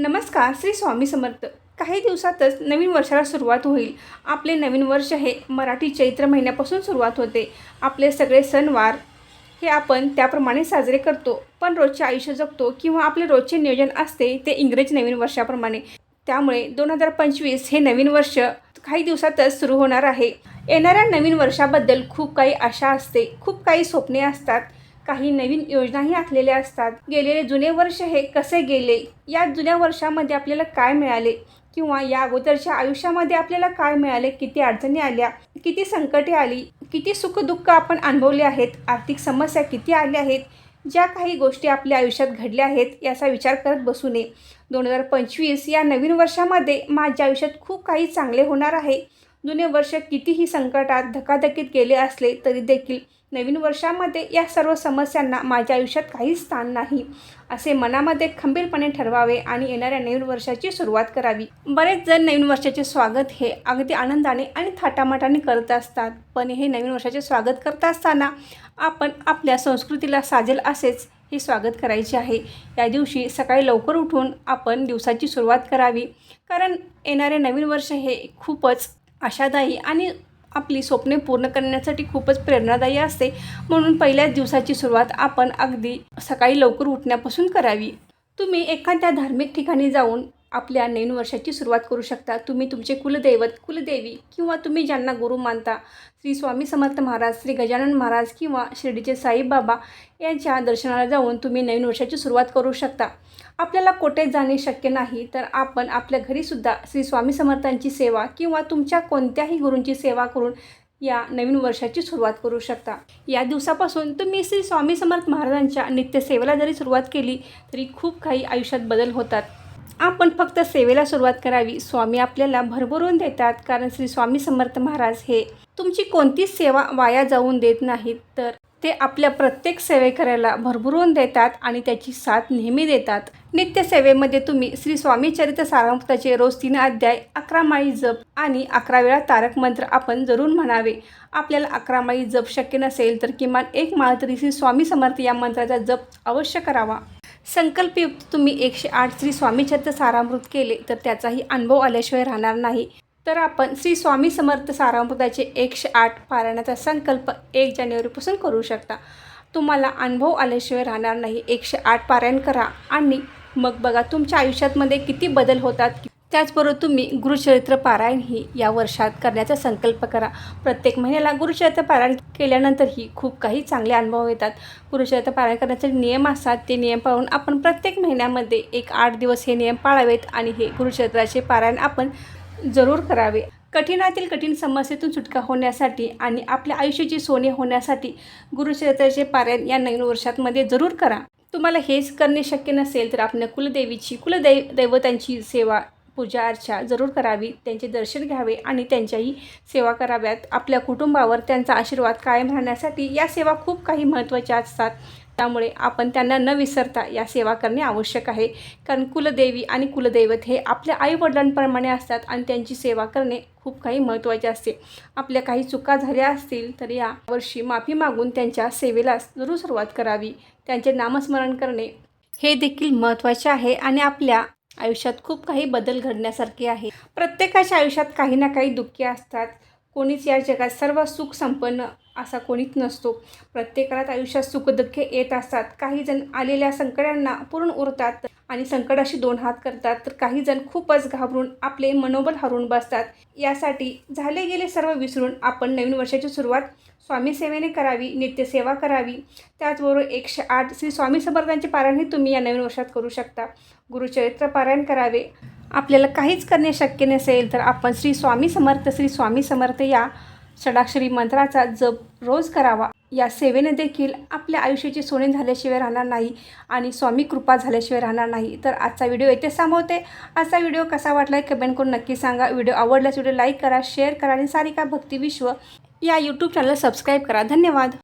नमस्कार श्री स्वामी समर्थ. काही दिवसातच नवीन वर्षाला सुरुवात होईल. आपले नवीन वर्ष हे मराठी चैत्र महिन्यापासून सुरुवात होते. आपले सगळे सणवार हे आपण त्याप्रमाणे साजरे करतो. पण रोजचे आयुष्य जगतो किंवा आपले रोजचे नियोजन असते ते इंग्रजी नवीन वर्षाप्रमाणे. त्यामुळे दोन हजार पंचवीस हे नवीन वर्ष काही दिवसातच सुरू होणार आहे. येणाऱ्या नवीन वर्षाबद्दल खूप काही आशा असते खूप काही स्वप्ने असतात. काही नवीन योजनाही आखलेल्या असतात. गेलेले जुने वर्ष हे कसे गेले? या जुन्या वर्षामध्ये आपल्याला काय मिळाले? किंवा या अगोदरच्या आयुष्यामध्ये आपल्याला काय मिळाले? किती अडचणी आल्या? किती संकटे आली? किती सुखदुःख आपण अनुभवले आहेत? आर्थिक समस्या किती आल्या आहेत? ज्या काही गोष्टी आपल्या आयुष्यात घडल्या आहेत याचा विचार करत बसू नये. दोन हजार पंचवीस या नवीन वर्षामध्ये माझ्या आयुष्यात खूप काही चांगले होणार आहे. जुने वर्ष कितीही संकटात धकाधकीत गेले असले तरी देखील नवीन वर्षामध्ये या सर्व समस्यांना माझ्या आयुष्यात काहीच स्थान नाही असे मनामध्ये खंबीरपणे ठरवावे आणि येणाऱ्या नवीन वर्षाची सुरुवात करावी. बरेच जण नवीन वर्षाचे स्वागत हे अगदी आनंदाने आणि थाटामाटाने करत असतात पण हे नवीन वर्षाचे स्वागत करत असताना आपण आपल्या संस्कृतीला साजेल असेच हे स्वागत करायचे आहे. या दिवशी सकाळी लवकर उठून आपण दिवसाची सुरुवात करावी कारण येणारे नवीन वर्ष हे खूपच आशादायी आणि आपली स्वप्ने पूर्ण करण्यासाठी खूपच प्रेरणादायी असते. म्हणून पहिल्याच दिवसाची सुरुवात आपण अगदी सकाळी लवकर उठण्यापासून करावी. तुम्ही एखाद्या धार्मिक ठिकाणी जाऊन आपल्या नवीन वर्षाची सुरुवात करू शकता. तुम्ही तुमचे कुलदैवत कुलदेवी किंवा तुम्ही ज्यांना गुरु मानता श्री स्वामी समर्थ महाराज श्री गजानन महाराज किंवा शिर्डीचे साईबाबा यांच्या दर्शनाला जाऊन तुम्ही नवीन वर्षाची सुरुवात करू शकता. आपल्याला कोठे जाणे शक्य नाही तर आपण आपल्या घरीसुद्धा श्री स्वामी समर्थांची सेवा किंवा तुमच्या कोणत्याही गुरूंची सेवा करून या नवीन वर्षाची सुरुवात करू शकता. या दिवसापासून तुम्ही श्री स्वामी समर्थ महाराजांच्या नित्यसेवेला जरी सुरुवात केली तरी खूप काही आयुष्यात बदल होतात. आपण फक्त सेवेला सुरुवात करावी. स्वामी आपल्याला भरभरून देतात कारण श्री स्वामी समर्थ महाराज हे तुमची कोणतीच सेवा वाया जाऊन देत नाहीत तर ते आपल्या प्रत्येक सेवेकऱ्याला भरभरून देतात आणि त्याची साथ नेहमी देतात. नित्यसेवेमध्ये तुम्ही श्री स्वामी चरित्र सारामृताचे रोज तीन अध्याय अकरा माळी जप आणि अकरा वेळा तारक मंत्र आपण जरूर म्हणावे. आपल्याला अकरा माळी जप शक्य नसेल तर किमान एक माळ तरी श्री स्वामी समर्थ या मंत्राचा जप अवश्य करावा. संकल्पयुक्त तुम्ही एकशे आठ श्री स्वामीचरित्र सारामृत केले तर त्याचाही अनुभव आल्याशिवाय राहणार नाही. तर आपण श्री स्वामी समर्थ सारामृताचे एकशे आठ पारायणाचा संकल्प एक जानेवारीपासून करू शकता. तुम्हाला अनुभव आल्याशिवाय राहणार नाही. एकशे आठ पारायण करा आणि मग बघा तुमच्या आयुष्यातमध्ये किती बदल होतात त्याचबरोबर तुम्ही गुरुचरित्र पारायण ही या वर्षात करण्याचा संकल्प करा. प्रत्येक महिन्याला गुरुचरित्र पारायण केल्यानंतरही खूप काही चांगले अनुभव येतात. गुरुचरित्र पारायण करण्याचे नियम असतात. ते नियम पाळून आपण प्रत्येक महिन्यामध्ये एक आठ दिवस हे नियम पाळावेत आणि हे गुरुचरित्राचे पारायण आपण जरूर करावे. कठीणातील कठीण समस्येतून सुटका होण्यासाठी आणि आपल्या आयुष्याची सोने होण्यासाठी गुरुचरित्राचे पारायण या नवीन वर्षातमध्ये जरूर करा. तुम्हाला हेच करणे शक्य नसेल तर आपल्या कुलदेवीची कुलदैव दैवतांची सेवा पूजा अर्चा जरूर करावी त्यांचे दर्शन घ्यावे आणि त्यांच्याही सेवा कराव्यात. आपल्या कुटुंबावर त्यांचा आशीर्वाद कायम राहण्यासाठी या सेवा खूप काही महत्त्वाच्या असतात. त्यामुळे आपण त्यांना न विसरता या सेवा करणे आवश्यक आहे. कारण कुलदेवी आणि कुलदैवत हे आपल्या आईवडिलांप्रमाणे असतात आणि त्यांची सेवा करणे खूप काही महत्त्वाचे असते. आपल्या काही चुका झाल्या असतील तर या वर्षी माफी मागून त्यांच्या सेवेला जरूर सुरुवात करावी. त्यांचे नामस्मरण करणे हे देखील महत्त्वाचे आहे आणि आपल्या आयुष्यात खूप काही बदल घडण्यासारखे आहे. प्रत्येकाच्या आयुष्यात काही ना काही दुःखे असतात. कोणीच या जगात सर्व सुख संपन्न असा कोणीच नसतो. प्रत्येकाला आयुष्यात सुखदुःखे येत असतात. काही जण आलेल्या संकटांना पूर्ण उरतात आणि संकटाशी दोन हात करतात. तर काही जण खूपच घाबरून आपले मनोबल हरून बसतात. यासाठी झाले गेले सर्व विसरून आपण नवीन वर्षाची सुरुवात स्वामी सेवेने करावी नित्यसेवा करावी. त्याचबरोबर एकशे आठ श्री स्वामी समर्थांचे पारायणही तुम्ही या नवीन वर्षात करू शकता. गुरुचरित्र पारायण करावे. आपल्याला काहीच करणे शक्य नसेल तर आपण श्री स्वामी समर्थ श्री स्वामी समर्थ या षडाक्षरी मंत्राचा जप रोज करावा. या सेवेने देखील आपल्या आयुष्याचे सोने झाल्याशिवाय राहणार नाही आणि स्वामी कृपा झाल्याशिवाय राहणार नाही. तर आजचा व्हिडिओ येथे थांबवते आजचा व्हिडिओ कसा वाटला आहे कमेंट करून नक्की सांगा. व्हिडिओ आवडल्यास व्हिडिओ लाईक करा शेअर करा आणि सारिका भक्ती विश्व या यूट्यूब चॅनल सबस्क्राईब करा. धन्यवाद.